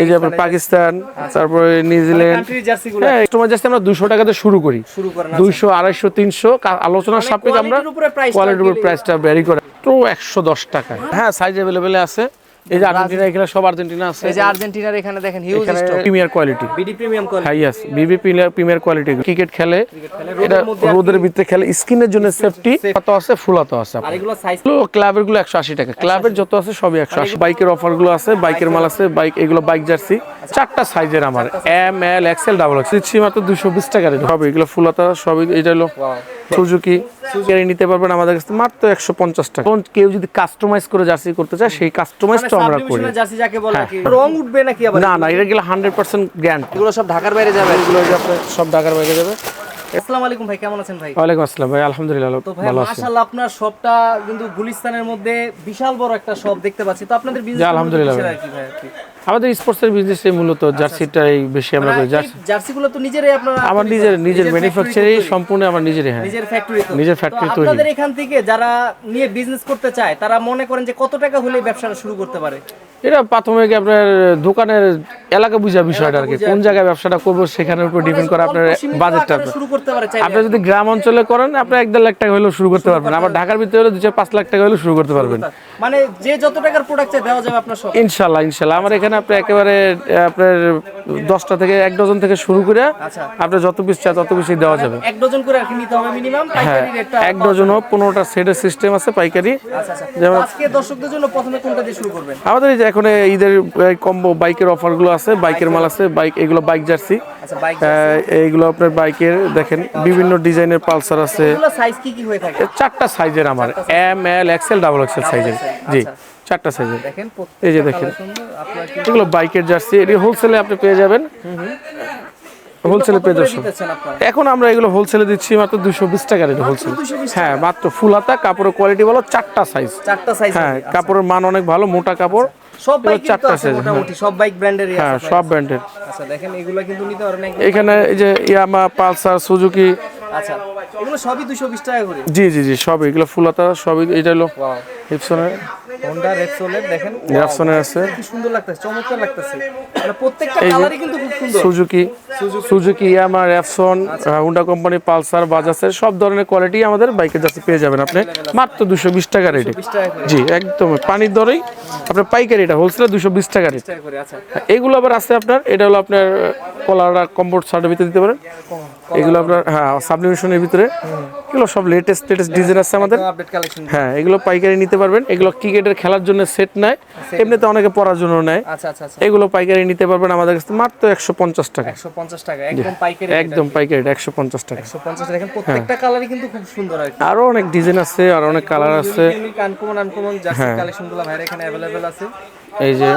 এই যে আপনার পাকিস্তান তারপরে নিউজিল্যান্ড। হ্যাঁ কাস্টমার জার্সি আমরা দুশো টাকাতে শুরু করি। শুরু দুইশো আড়াইশো তিনশো আলোচনার সাপেক্ষে আমরা কোয়ালিটির উপর প্রাইসটা ভ্যারি করে। তো একশো দশ টাকা হ্যাঁ সাইজ অ্যাভেলেবেল আছে। এই যে আর্জেন্টিনা এখানে সব আর্জেন্টিনা আছে। এই যে আর্জেন্টিনার এখানে দেখেন huge stock premier quality BD premium quality হ্যাঁ ইয়াস বিবি প্রিমিয়ার কোয়ালিটি ক্রিকেট খেলে এটা রোদের ভিতরে খেলে স্কিনের জন্য সেফটি কত আছে ফুলাতো আছে। আর এগুলো সাইজ ক্লাবেরগুলো একশো আশি টাকা। ক্লাবের যত আছে সবই একশো আশি। বাইকের অফারগুলো আছে বাইকের মাল আছে বাইক এগুলো বাইক জার্সি চারটা সাইজের আমার। M L XL double XL দিচ্ছি মাত্র দুশো বিশ টাকা রেট হবে এগুলো ফুলাতা সবই এটা হলো সুজুকি গাড়ি নিতে পারবেন আমাদের কাছে মাত্র একশো পঞ্চাশ টাকা। কেউ যদি কাস্টমাইজ করে জার্সি করতে চায় সেই কাস্টমাইজ তো আমরা করি। জার্সি যাকে বলে আর রং উঠবে নাকি না না এটা গেলে হান্ড্রেড পার্সেন্ট গ্যারান্টি এগুলো সব ঢাকার বাইরে যাবে? এগুলো সব ঢাকার বাইরে যাবে। আসসালামু আলাইকুম ভাই কেমন আছেন ভাই? ওয়ালাইকুম আসসালাম ভাই আলহামদুলিল্লাহ তো ভাই মাশাআল্লাহ আপনার শপটা কিন্তু গুলিস্তানের মধ্যে বিশাল বড় একটা শপ দেখতে পাচ্ছি। তো আপনাদের বিজনেস আলহামদুলিল্লাহ আমাদের স্পোর্টসের বিজনেসে মূলত জার্সিটাই বেশি আমরা করি। জার্সি জার্সি গুলো তো নিজেরাই আপনারা আমার নিজের নিজের ম্যানুফ্যাকচারিং সম্পূর্ণ আমার নিজেরই হ্যাঁ। নিজের ফ্যাক্টরি নিজের factory তৈরি। আপনাদের এখান থেকে যারা নিয়ে বিজনেস করতে চায় তারা মনে করেন যে কত টাকা হলে ব্যবসাটা শুরু করতে পারে? এটা প্রাথমিক আপনার দোকানের এলাকা বুঝা বিষয়টা আর কি কোন জায়গায় ব্যবসাটা করব সেখানের উপর ডিপেন্ড করে আপনার বাজেটটা শুরু করতে পারে আপনি যদি গ্রাম অঞ্চলে করেন আপনি এক দেড় লাখ টাকা হলেও শুরু করতে পারবেন। আবার ঢাকার ভিতরে হলে দু চার পাঁচ লাখ টাকা হলেও শুরু করতে পারবেন। মানে যে যত টাকার প্রোডাক্ট চাই দেওয়া যাবে আপনার সব। ইনশাল্লাহ ইনশাল্লাহ আমার এখানে আপনি একেবারে আপনার দশটা থেকে এক ডজন থেকে শুরু করে আচ্ছা। আপনার যত পিস চায় তত পিসই দেওয়া যাবে। এক ডজন করে আর কি নিতে হবে মিনিমাম হ্যাঁ এক ডজন হোক পনেরোটা সেটের সিস্টেম আছে পাইকারি। আচ্ছা আচ্ছা। আজকে দর্শকদের জন্য প্রথমে কোনটা দিয়ে শুরু করবেন? আমাদের এই যে এখন ঈদের কম্বো বাইকের অফারগুলো আছে বাইকের মাল আছে বাইক এগুলো বাইক জার্সি আচ্ছা এইগুলো আপনার বাইকের দেখেন বিভিন্ন ডিজাইনের পালসার আছে। চারটা সাইজের আমার। M L XL double XL সাইজের জি চারটা সাইজের দেখেন এই যে দেখেন। এগুলো বাইকের জার্সি এটি হোলসেলে আপনি পেয়ে যাবেন। হোলসেলে পেয়ে আপনারা? এখন আমরা এগুলো হোলসেলে দিচ্ছি মাত্র দুশো বিশ টাকা রেটে হোলসেল হ্যাঁ মাত্র ফুল হাতা কাপড়ের কোয়ালিটি বলো চারটা সাইজ চারটা সাইজ হ্যাঁ কাপড়ের মান অনেক ভালো মোটা কাপড়। সব বাইক চারটা আছে মোটামুটি সব বাইক ব্র্যান্ডের হ্যাঁ সব ব্র্যান্ডের আচ্ছা দেখেন এগুলো কিন্তু নিতে পারেন এখানে এই যে ইয়ামা পালসার সুজুকি আচ্ছা এগুলো সবই 220 টাকা করে? জি জি জি সব এগুলো ফুলাতা সবই এটা হলো ওয়াও হিপসনের হোন্ডা রেক্সোলের দেখেন র্যাপসনের আছে। কি সুন্দর লাগতেছে চমৎকার লাগতেছে। মানে প্রত্যেকটা কালারই কিন্তু খুব সুন্দর। সুজুকি সুজুকি ইয়ামা র্যাপসন হুন্ডা কোম্পানি পালসার বাজাজের সব ধরনের কোয়ালিটি আমাদের বাইকের যাচ্ছে পেয়ে যাবেন আপনি। মাত্র দুশো বিশ টাকা রেটে 20 টাকা করে। জি একদম। পানির দরেই আপনার পাইকারি এটা হোলসেলে দুশো বিশ টাকা রেট আচ্ছা। এগুলো আবার আছে আপনার এটা হলো আপনার কলার কম্পোর্ট শার্টের ভিতরে দিতে পারেন। এগুলো আপনার হ্যাঁ সাবলিমেশনের ভিতরে। এগুলো সব লেটেস্ট লেটেস্ট ডিজাইন আছে আমাদের। হ্যাঁ এগুলো পাইকারি নিতে পারবেন। এগুলো ক্রিকেটের খেলার জন্য সেট নেয় এমনিতে অনেকে পড়ার জন্য নেয়। আচ্ছা, আচ্ছা, আচ্ছা। এগুলো পাইকারি নিতে পারবেন আমাদের কাছে মাত্র একশো পঞ্চাশ টাকা। একশো পঞ্চাশ টাকা একদম পাইকারি একদম পাইকারি একশো পঞ্চাশ টাকা। একশো পঞ্চাশ টাকা। প্রত্যেকটা হ্যাঁ। কালারই কিন্তু খুব সুন্দর আরও অনেক ডিজাইন আছে আর অনেক কালার আছে। আনকমন আনকমন জার্সি হ্যাঁ। কালেকশনগুলো ভাইরা এখানে অ্যাভেলেবেল আছে। এই যে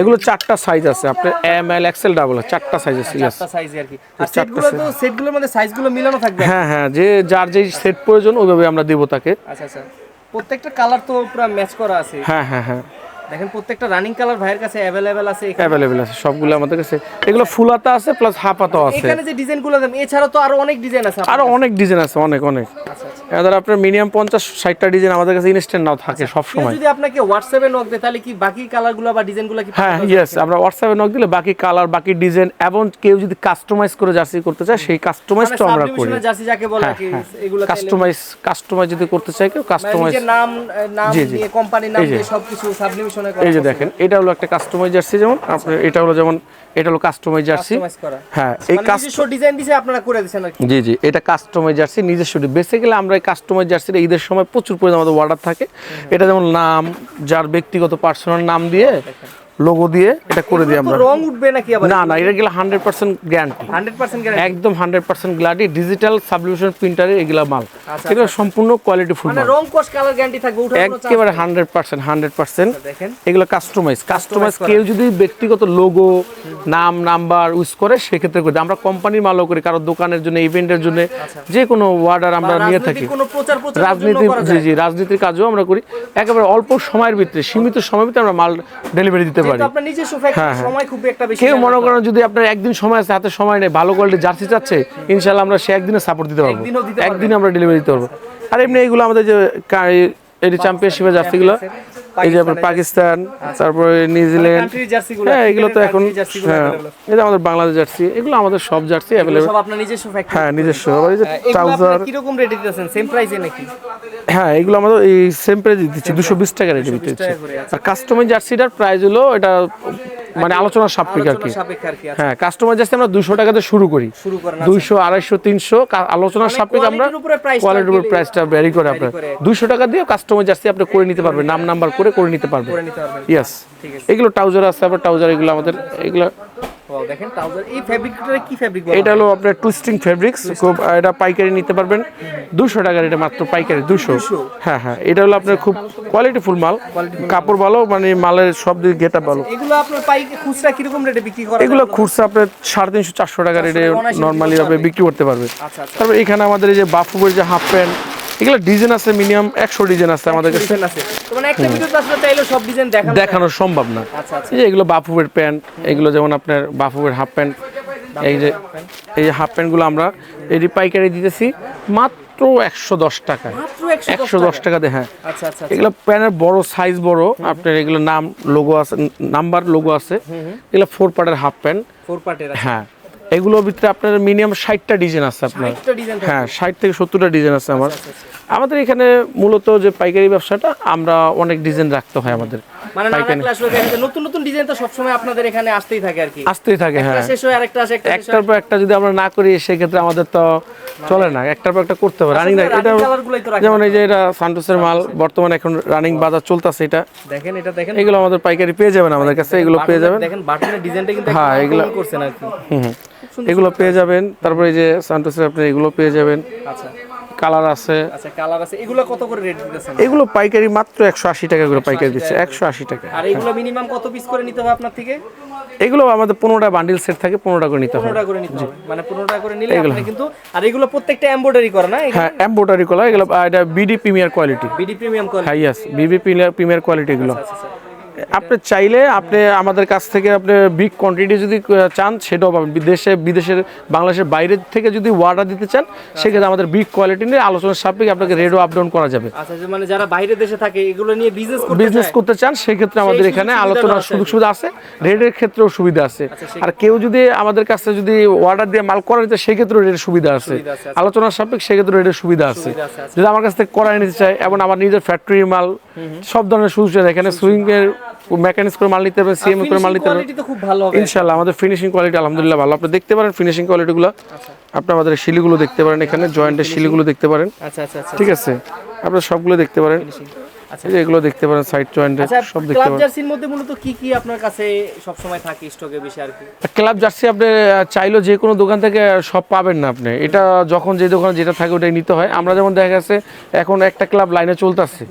এগুলো চারটা সাইজ আছে আপনি এম এল এক্সেল ডাবল চারটা সাইজ আছে চারটা সাইজ আর কি। আর সেটগুলো তো সেটগুলোর মধ্যে সাইজগুলো মিলানো থাকবে। হ্যাঁ হ্যাঁ যে যার যেই সেট প্রয়োজন ওইভাবে আমরা দেব তাকে। আচ্ছা আচ্ছা। প্রত্যেকটা কালার তো পুরো ম্যাচ করা আছে। হ্যাঁ হ্যাঁ হ্যাঁ। দেখেন প্রত্যেকটা রানিং কালার ভাইয়ের কাছে अवेलेबल আছে এখানে অ্যাভেলেবেল আছে সবগুলো আমাদের কাছে এগুলো ফুলাতা আছে প্লাস হাফ হাতাও আছে এখানে যে ডিজাইনগুলো দেন এছাড়া তো আরো অনেক ডিজাইন আছে আরো অনেক ডিজাইন আছে অনেক অনেক আচ্ছা আচ্ছা এবার আপনার মিনিমাম পঞ্চাশ ষাটটা ডিজাইন আমাদের কাছে ইনস্ট্যান্ট নাও থাকে সব কেউ সময় যদি আপনাকে হোয়াটসঅ্যাপে নক দেয় তাহলে কি বাকি কালারগুলো বা ডিজাইনগুলো কি হ্যাঁ ইয়েস আমরা হোয়াটসঅ্যাপে নক দিলে বাকি কালার বাকি ডিজাইন এবং কেউ যদি কাস্টমাইজ করে জার্সি করতে চায় সেই কাস্টমাইজটা আমরা করি সাবলিমেশনের জার্সি যাকে বলে আর কি এগুলো চাইলে- কাস্টমাইজ কাস্টমাইজ যদি করতে চায় কেউ মানে কাস্টমাইজ নিজের নাম নাম জি, জি। দিয়ে কোম্পানির নাম দিয়ে সবকিছু সাবলিমেশনে করা এই যে দেখেন এটা হলো একটা কাস্টমাইজ জার্সি যেমন আপনার এটা হলো যেমন এটা হলো কাস্টমাইজ জার্সি হ্যাঁ এই মানে কাস্ট নিজস্ব ডিজাইন দিছে আপনারা করে দিবেন জি জি এটা কাস্টমাইজ জার্সি নিজস্ব বেসিক্যালি আমরা এই কাস্টমাইজ জার্সিটা ঈদের সময় প্রচুর পরিমাণে আমাদের অর্ডার থাকে। এটা যেমন নাম যার ব্যক্তিগত পার্সোনাল নাম দিয়ে লোগো দিয়ে এটা করে দিই আমরা। রং উঠবে নাকি আবার? না না এটা গেলে হান্ড্রেড পার্সেন্ট গ্যারান্টি 100% গ্যারান্টি একদম হান্ড্রেড পার্সেন্ট গ্লাডি ডিজিটাল সাবলিউশন প্রিন্টারে এগুলা মাল। এগুলো সম্পূর্ণ কোয়ালিটি ফুল মানে রং কোর্স কালার গ্যারান্টি থাকবে ওঠার কোনো একেবারে হান্ড্রেড পার্সেন্ট হান্ড্রেড পার্সেন্ট দেখেন। এগুলো কাস্টমাইজ কাস্টমাইজ কেউ যদি ব্যক্তিগত লোগো নাম নাম্বার ইউজ করে সেক্ষেত্রে করি আমরা কোম্পানির মালও করি কারও দোকানের জন্য ইভেন্টের জন্য যে কোনো অর্ডার আমরা নিয়ে থাকি। কোনো প্রচার প্রচার রাজনীতি জি জি রাজনীতির কাজও আমরা করি। একেবারে অল্প সময়ের ভিতরে সীমিত সময়ের ভিতরে আমরা মাল ডেলিভারি দিতে পারি। সময় খুব একটা বেশি কেউ মনে করেন যদি আপনার একদিন সময় আছে হাতে সময় নেই ভালো কোয়ালিটি জার্সি চাচ্ছে ইনশাল্লাহ আমরা সে একদিনে সাপোর্ট দিতে পারব। একদিন একদিনে আমরা ডেলিভারি দিতে পারব। আর এমনি এইগুলো আমাদের যে এটি চ্যাম্পিয়নশিপের জার্সিগুলো এই যে আপনার পাকিস্তান তারপরে নিউজিল্যান্ড কান্ট্রি জার্সি গুলো হ্যাঁ এগুলো তো এখন হ্যাঁ এই যে আমাদের বাংলাদেশ জার্সি এগুলো আমাদের সব জার্সি অ্যাভেলেবেল সব আপনার নিজস্ব ফ্যাক্টরি হ্যাঁ নিজস্ব। এই যে ট্রাউজার রেটে দিতেছেন? সেম প্রাইসে নাকি? হ্যাঁ এগুলো আমাদের এই সেম প্রাইস দিচ্ছি দুশো বিশ টাকা রেটে করে, আচ্ছা। আর কাস্টমার জার্সিটার প্রাইস হলো এটা মানে আলোচনার সাপেক্ষ আর কি। আচ্ছা, হ্যাঁ কাস্টমার যাচ্ছে আমরা দুশো টাকাতে শুরু করি। শুরু দুইশো আড়াইশো তিনশো আলোচনার সাপেক্ষে আমরা কোয়ালিটির উপরে প্রাইসটা ভ্যারি করে আপনার। দুশো দুইশো টাকা দিয়ে কাস্টমার যাচ্ছে আপনি করে নিতে পারবেন নাম নাম্বার করে করে নিতে পারবেন। ইয়াস ইয়েস ঠিক আছে। এগুলো ট্রাউজার আছে আবার ট্রাউজার এগুলো আমাদের এগুলো ওয়াও দেখেন ট্রাউজার এই ফ্যাব্রিকটা কি ফ্যাব্রিক এটা হলো আপনার টুইস্টিং ফেব্রিক্স খুব এটা পাইকারি নিতে পারবেন। দুশো টাকার এটা মাত্র পাইকারি দুশো। হ্যাঁ হ্যাঁ এটা হলো আপনার খুব কোয়ালিটিফুল মাল। কাপড় ভালো মানে মালের সব দিক গেটা ভালো। এগুলো আপনার পাই খুচরা কীরকম রেটে বিক্রি করেন এগুলো খুচরা আপনার সাড়ে তিনশো চারশো টাকা রেটে নর্মালি ভাবে বিক্রি করতে পারবে আচ্ছা আচ্ছা। তারপর এখানে আমাদের এই যে বাফুবের যে হাফ প্যান্ট এগুলো ডিজাইন আছে মিনিমাম একশো ডিজাইন আছে আমাদের কাছে। মানে একটা ভিডিওতে আসলে চাইলে সব ডিজাইন দেখানো দেখানো সম্ভব না। আচ্ছা আচ্ছা। এই যে এগুলো বাফুবের প্যান্ট এগুলো যেমন আপনার বাফুবের হাফ প্যান্ট এই যে এই যে হাফ প্যান্টগুলো আমরা এটি পাইকারি দিতেছি মাত্র একশো দশ টাকা মাত্র একশো দশ টাকা দিয়ে হ্যাঁ। আচ্ছা আচ্ছা এগুলো প্যানের বড় সাইজ বড় আপনার এগুলো নাম লোগো আছে নাম্বার লোগো আছে। এগুলো ফোর পার্টের হাফ প্যান্ট ফোর পার্টের আছে হ্যাঁ। এগুলোর ভিতরে আপনার মিনিমাম ষাটটা ডিজাইন আছে আপনার। হ্যাঁ ষাট থেকে সত্তরটা ডিজাইন আছে আমার। আমাদের এখানে মূলত যে পাইকারি ব্যবসাটা আমরা অনেক ডিজাইন রাখতে হয় আমাদের মানে না রাখলে আসলে দেখা যায় নতুন নতুন ডিজাইন তো সবসময় আপনাদের এখানে আসতেই থাকে আর কি। আসতেই থাকে হ্যাঁ। শেষ হয় আরেকটা আসে একটা একটার পর একটা যদি আমরা না করি সেক্ষেত্রে আমাদের তো চলে না। একটার পর একটা করতে হবে। রানিং এটা যেমন এই যে এটা সান্টোসের মাল বর্তমানে এখন রানিং বাজার চলতেছে এটা। দেখেন এটা দেখেন। এগুলো আমাদের পাইকারি পেয়ে যাবেন আমাদের কাছে এগুলো পেয়ে যাবেন। দেখেন বাটনের ডিজাইনটা কিন্তু হ্যাঁ, করছেন আর কি। এগুলো পেয়ে যাবেন। তারপরে এই যে সান্টোসের আপনি এগুলো পেয়ে যাবেন। আচ্ছা। কালার আছে। আচ্ছা কালার আছে। এগুলো কত করে রেট দিতেছেন? এগুলো পাইকারি মাত্র একশো আশি টাকা করে পাইকারি দিচ্ছে। একশো আশি টাকা। আর এগুলো মিনিমাম কত পিস করে নিতে হবে আপনার থেকে? এগুলো আমাদের পনেরোটা বান্ডিল সেট থাকে পনেরোটা করে নিতে হবে। পনেরোটা করে নিতে হবে। মানে পনেরোটা করে নিলে আপনি কিন্তু আর এগুলো প্রত্যেকটা এমব্রয়ডারি করে না? হ্যাঁ এম্বোটারি কলা এগুলো এটা BD premier quality BD premium করে হ্যাঁ ইয়াস বিবি প্রিমিয়ার কোয়ালিটি এগুলো। আচ্ছা আচ্ছা। আপনি চাইলে আপনি আমাদের কাছ থেকে আপনি বিগ কোয়ান্টিটি যদি চান সেটাও পাবেন। বিদেশে বিদেশের বাংলাদেশের বাইরে থেকে যদি অর্ডার দিতে চান সেক্ষেত্রে আমাদের বিগ কোয়ালিটি নিয়ে আলোচনার সাপেক্ষে আপনাকে রেটও আপ ডাউন করা যাবে। আচ্ছা মানে যারা বাইরে দেশে থাকে এগুলো নিয়ে বিজনেস করতে বিজনেস করতে চান সেক্ষেত্রে আমাদের এখানে আলোচনার সুযোগ সুবিধা আছে। রেটের ক্ষেত্রেও সুবিধা আছে। আর কেউ যদি আমাদের কাছে যদি অর্ডার দিয়ে মাল করা নিতে সেক্ষেত্রেও রেটের সুবিধা আছে। আচ্ছা। আলোচনার সাপেক্ষে সেক্ষেত্রে রেটের সুবিধা আছে। আচ্ছা। যদি আমার কাছ থেকে করাই নিতে চায় এবং আমার নিজের ফ্যাক্টরির মাল সব ধরনের সুযোগ সুবিধা এখানে সুইং এর মেকানিক্স করে মাল নিতে পারবেন সিএম করে মাল নিতে পারবেন আমাদের ফিনিশিং কোয়ালিটি আলহামদুলিল্লাহ ভালো। আপনি দেখতে পারেন ফিনিশিং কোয়ালিটিগুলো আচ্ছা। আপনি আমাদের শিলিগুলো দেখতে পারেন এখানে জয়েন্টের শিলিগুলো দেখতে পারেন। আচ্ছা আচ্ছা ঠিক আছে? আপনার সবগুলো দেখতে পারেন। এগুলো দেখতে পারেন সাইড আচ্ছা সব দেখতে ক্লাব জার্সির মধ্যে মূলত কি কি আপনার কাছে সব সময় থাকে স্টকে বেশি আর কি? ক্লাব জার্সি আপনি চাইলেও যে কোনো দোকান থেকে সব পাবেন না আপনি। এটা যখন যে দোকানে যেটা থাকে ওটাই নিতে হয়। আমরা যেমন দেখা গেছে এখন একটা ক্লাব লাইনে চলতেছে।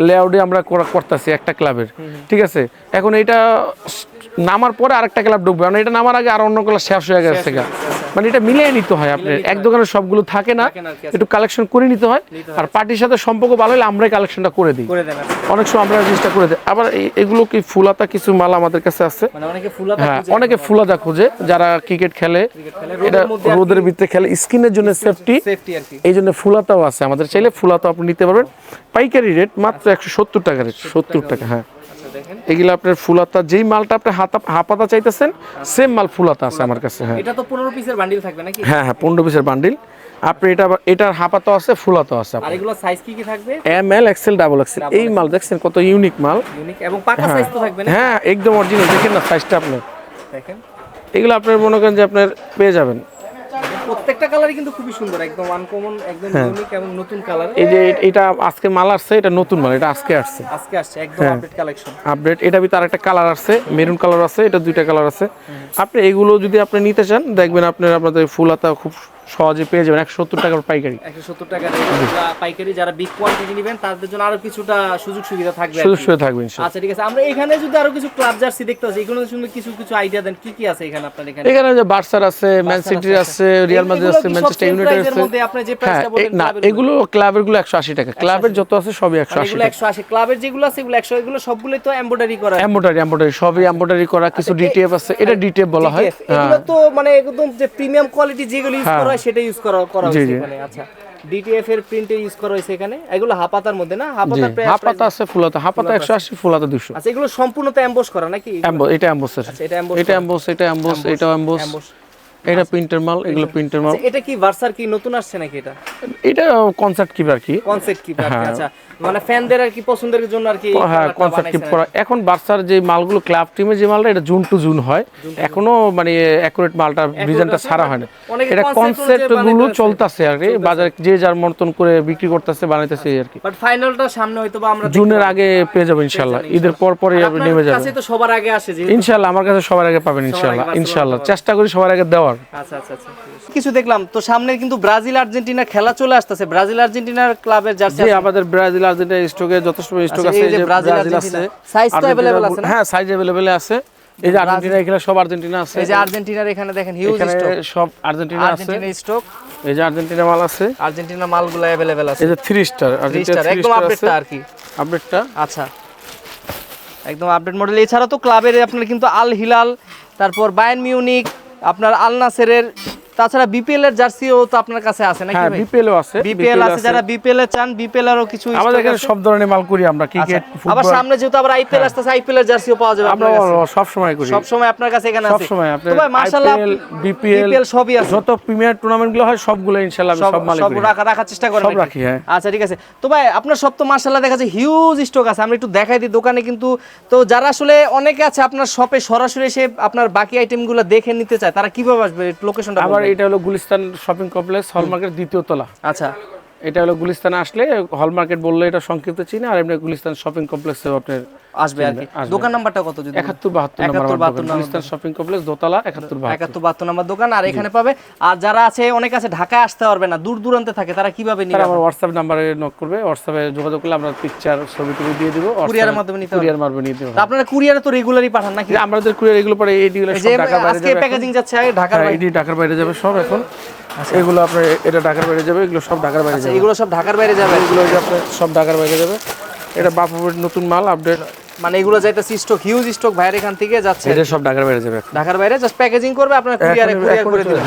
লেআউটে আমরা করা- করতেছি একটা ক্লাবের ঠিক আছে? এখন এটা নামার পরে আরেকটা ক্লাব ঢুকবে। মানে এটা নামার আগে আর অন্য ক্লাব শেষ হয়ে গেছে। মানে এটা মিলিয়ে নিতে হয় আপনি। এক দোকানে সবগুলো থাকে না একটু কালেকশন করে নিতে হয়। আর পার্টির সাথে সম্পর্ক ভালো হলে আমরাই কালেকশনটা করে দিই। অনেক সময় আমরা জিনিসটা করে দিই। আবার এগুলো কি ফুলাতা কিছু মাল আমাদের কাছে আছে? মানে অনেকে ফুলাতা হ্যাঁ খুঁজে যারা ক্রিকেট খেলে এটা রোদের ভিতরে খেলে স্কিনের জন্য সেফটি এই জন্য ফুলাতাও আছে আমাদের। চাইলে ফুলাতাও আপনি নিতে পারবেন। পাইকারি রেট মাত্র একশো সত্তর টাকা রেট সত্তর টাকা হ্যাঁ। দেখেন। এগুলো আপনার ফুলাতা যেই মালটা আপনি হাপাতা চাইতেছেন সেম মাল ফুলাতা আছে আমার কাছে হ্যাঁ। এটা তো পনেরো পিসের বান্ডিল থাকবে নাকি? হ্যাঁ হ্যাঁ পনেরো পিসের বান্ডিল আপনি এটা এটার হাপাতো আছে ফুলাতো আছে আর এগুলো সাইজ কি কি থাকবে? M L XL double XL এই মাল দেখছেন কত ইউনিক মাল। ইউনিক এবং পাকা সাইজ তো থাকবে না হ্যাঁ একদম অরিজিনাল দেখেন না সাইজটা আপনার দেখেন। এগুলো আপনার মনে করেন যে আপনার পেয়ে যাবেন। প্রত্যেকটা কালারই কিন্তু খুবই সুন্দর একদম আনকমন একদম হ্যাঁ। ইউনিক এবং নতুন কালার এই যে এটা আজকে মাল আসছে এটা নতুন মাল এটা আজকে আসছে। আজকে আসছে একদম হ্যাঁ। আপডেট কালেকশন আপডেট এটা ভিতর আরেকটা কালার আছে মেরুন কালার আছে এটা দুইটা কালার আছে। আপনি এগুলো যদি আপনি নিতে চান দেখবেন আপনার আপনাদের ফুল হাতা খুব সহজে পেয়ে যাবেন একশো সত্তর টাকার পাইকারি। একশো সত্তর টাকা পাইকারি যারা বিগ কোয়ান্টিটি নেবেন তাদের জন্য আরও কিছুটা সুযোগ সুবিধা থাকবে। শুয়ে থাকবেন ইনশাল্লাহ। আচ্ছা ঠিক আছে। আমরা এখানে যদি আরও কিছু ক্লাব জার্সি দেখতে পাচ্ছি সঙ্গে কিছু কিছু আইডিয়া দেন কি কি আছে এখানে আপনার এখানে? এখানে যে বার্সার আছে ম্যান সিটি আছে রিয়াল মাদ্রিদ আছে ম্যানচেস্টার ইউনাইটেড আছে মধ্যে আপনি যে হ্যাঁ প্রাইসটা বলেন না এগুলো ক্লাবেরগুলো একশো আশি টাকা। ক্লাবের যত আছে সবই একশো আশি এগুলো টাকা। একশো আশি ক্লাবের যেগুলো আছে এগুলো একশো এগুলো সবগুলোই তো এমব্রয়ডারি করা এম্বোটারি এম্বোটারি সবই এম্বোটারি করা কিছু ডিটিএফ আছে। এটা ডিটিএফ বলা হয়। এগুলো তো মানে একদম যে প্রিমিয়াম কোয়ালিটি যেগুলো ইউজ করা হয় সেটা ইউজ করা করা হ্যাঁ। জি। এখানে আচ্ছা। ডিটিএফ এর প্রিন্টে ইউজ করা হয়েছে এখানে। এগুলো হাপাতার মধ্যে না? হাপাতার হাফাতা আছে ফুলাতা হাপাতা 180 ফুলাতা 200 আচ্ছা এগুলো সম্পূর্ণ তো এমবস করা নাকি? এমবস এটা এমবস আচ্ছা, এটা এমবস এটা এমবস এটা এমবস এটা এমবস এটা প্রিন্টার মাল এগুলো প্রিন্টার মাল। আচ্ছা, এটা কি ভার্সার কি নতুন আসছে নাকি এটা? এটা কনসেপ্ট কিপার কি? কনসেপ্ট কি আর কি? হ্যাঁ। আচ্ছা। মানে ফ্যানদের আর কি পছন্দের জন্য আর কি হ্যাঁ colourটা কনসার্ট কিপ করা এখন বার্সার যে মালগুলো ক্লাব টিমের যে মালটা এটা জুন টু জুন হয়। এখনও মানে অ্যাকুরেট মালটা ডিজাইনটা ছাড়া but হয় না। এটা কনসেপ্টগুলো চলতেছে আর কি। বাজারে যে যার মতন করে বিক্রি করতেছে বানাইতেছে আর কি। বাট ফাইনালটা সামনে হয়তো বা আমরা জুনের আগে পেয়ে যাব ইনশাল্লাহ ঈদের পর পরে নেমে যাবে। কাছে তো সবার আগে আসে যে ইনশাল্লাহ আমার কাছে সবার আগে পাবেন ইনশাল্লাহ বার্সেলোনা ইনশাল্লাহ চেষ্টা করি সবার আগে দেওয়ার। আচ্ছা আচ্ছা আচ্ছা কিছু দেখলাম তো সামনে কিন্তু ব্রাজিল আর্জেন্টিনা খেলা চলে আসতেছে। ব্রাজিল আর্জেন্টিনার ক্লাবের জার্সি আমাদের ব্রাজিল আর্জেন্টিনা স্টকে যথেষ্ট স্টক আচ্ছা, আছে এই যে এই যে ব্রাজিল, ব্রাজিল আছে আর্জেন্টিনা। Size তো আর্জেন্টিনা available আছে না? হ্যাঁ সাইজ अवेलेबल আছে এই যে আর্জেন্টিনা এখানে সব আর্জেন্টিনা আছে এই যে আর্জেন্টিনার এখানে দেখেন হিউজ এখানে স্টক সব আর্জেন্টিনা আছে আর্জেন্টিনা স্টক এই যে আর্জেন্টিনা মাল আছে আর্জেন্টিনা মালগুলো अवेलेबल আছে এই যে three star Argentina star three একদম স্টার আছে আপডেটটা আর কি আপডেটটা আচ্ছা একদম আপডেট মডেল এছাড়া তো ক্লাবের আপনার কিন্তু আল হিলাল তারপর বায়ার্ন মিউনিক আপনার আল নাসেরের তাছাড়া বিপিএল এর জার্সিও তো আপনার কাছে আছে নাকি হ্যাঁ ভাই? বিপিএল আছে বিপিএল আছে যারা বিপিএল এ চান বিপিএল এরও কিছু আমাদের এখানে সব ধরনের মাল করি আমরা ক্রিকেট আচ্ছা, আবার সামনে যেহেতু আবার আইপিএল আসতেছে আইপিএল এর জার্সিও পাওয়া যাবে আমরা আপনার কাছে। সব সময় করি। সব সময় আপনার কাছে এখানে আছে। সব সময় তো আপনার ভাই মাশাআল্লাহ বিপিএল বিপিএল সবই আছে। যত প্রিমিয়ার টুর্নামেন্টগুলো হয় সবগুলো ইনশাআল্লাহ আমি সব মাল সব রাখা রাখার চেষ্টা করেন সব রাখি, হ্যাঁ। আচ্ছা ঠিক আছে। তো ভাই আপনার সব তো মার্শাল্লাহ দেখা যাচ্ছে হিউজ স্টক আছে। আমরা একটু দেখাই দিই দোকানে কিন্তু। তো যারা আসলে অনেকে আছে আপনার শপে সরাসরি এসে আপনার বাকি আইটেমগুলো দেখে নিতে চায় তারা কীভাবে আসবে? লোকেশনটা এটা হলো গুলিস্তান শপিং কমপ্লেক্স হলমার্কের দ্বিতীয় তলা। আচ্ছা। এটা হলো গুলিস্তানে আসলে হলমার্কেট বললে এটা সংক্ষিপ্ত চিনে আর এমনি গুলিস্তান শপিং কমপ্লেক্সে আপনার আসবে আর কি। দোকান নাম্বারটা কত যদি একাত্তর বাহাত্তর নম্বর শপিং কমপ্লেক্স দোতলা একাত্তর বাহাত্তর। একাত্তর বাহাত্তর নাম্বার দোকান আর এখানে পাবে। আর যারা আছে অনেক আছে ঢাকায় আসতে পারবে না দূর দূরান্তে থাকে তারা কীভাবে নিবে? আমার হোয়াটসঅ্যাপ নাম্বারে নক করবে WhatsApp এ যোগাযোগ করলে আমরা পিকচার ছবি টবি দিয়ে দিব কুরিয়ারের মাধ্যমে নিতে কুরিয়ার নিয়ে দেবো তা আপনারা কুরিয়ারে তো রেগুলারই পাঠান নাকি? আমাদের কুরিয়ার এগুলো পরে এই ডিগুলো সব ঢাকার বাইরে যাবে এখন। প্যাকেজিং যাচ্ছে আগে ঢাকার হ্যাঁ বাইরে। ঢাকার বাইরে যাবে সব এখন। আচ্ছা। এগুলো আপনার এটা ঢাকার বাইরে যাবে এগুলো সব ঢাকার বাইরে যাবে। এগুলো সব ঢাকার বাইরে যাবে। এগুলো আপনার সব ঢাকার বাইরে যাবে। এটা বাপুরের নতুন মাল আপডেট মানে এগুলো যাইতেছে স্টক হিউজ স্টক ভাইয়ের এখান থেকে যাচ্ছে। এটা সব ঢাকার বাইরে যাবে ঢাকার বাইরে জাস্ট প্যাকেজিং করবে আপনার কুরিয়ারে কুরিয়ার করে দিবেন।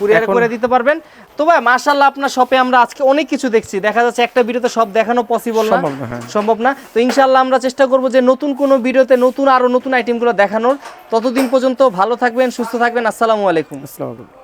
কুরিয়ারে করে দিতে পারবেন। তো ভাই মাশাআল্লাহ আপনার শপে আমরা আজকে অনেক কিছু দেখছি। দেখা যাচ্ছে একটা ভিডিওতে সব দেখানো পসিবল না। সম্ভব না, হ্যাঁ। সম্ভব না। তো ইনশাআল্লাহ আমরা চেষ্টা করব যে নতুন কোনো ভিডিওতে নতুন আরও নতুন আইটেমগুলো দেখানোর। ততদিন পর্যন্ত ভালো থাকবেন সুস্থ থাকবেন। আসসালামু আলাইকুম। আসসালামু আলাইকুম।